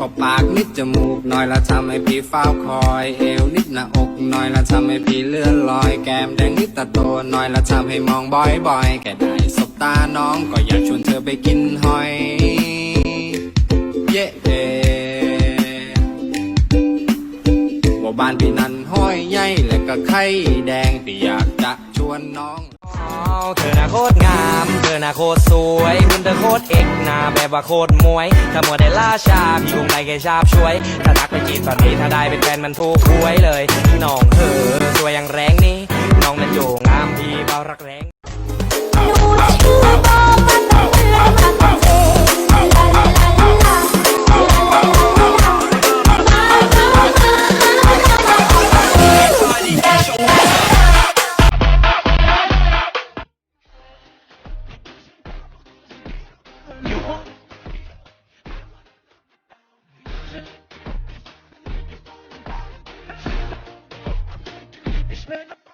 ก็ปากนิดจมูกหน่อยละทำให้พี่เฝ้าคอยเอวนิดหน้าอกหน่อยละทำให้พี่เลื่อนลอย แก้มแดงนิดตาโตหน่อยละทำให้มองบ่อยๆแค่ได้สบตาน้องก็อยากชวนเธอไปกินหอย เย้เย้ว่าบ้านพี่นั้นห้อยใหญ่และก็ไข่แดงพี่อยากจะชวนน้อง เธอน่ะโคตรงาม อนาโคตรสวยคุณเธอโคตรเอกหนาแบบว่าโคตรมวย ถ้ามัวได้ล่าชาพี่คงได้แค่ชาบช่วย ถ้าทักไปจีบตอนนี้ถ้าได้เป็นแฟนมันถูกหวยเลยพี่น้องเธออ management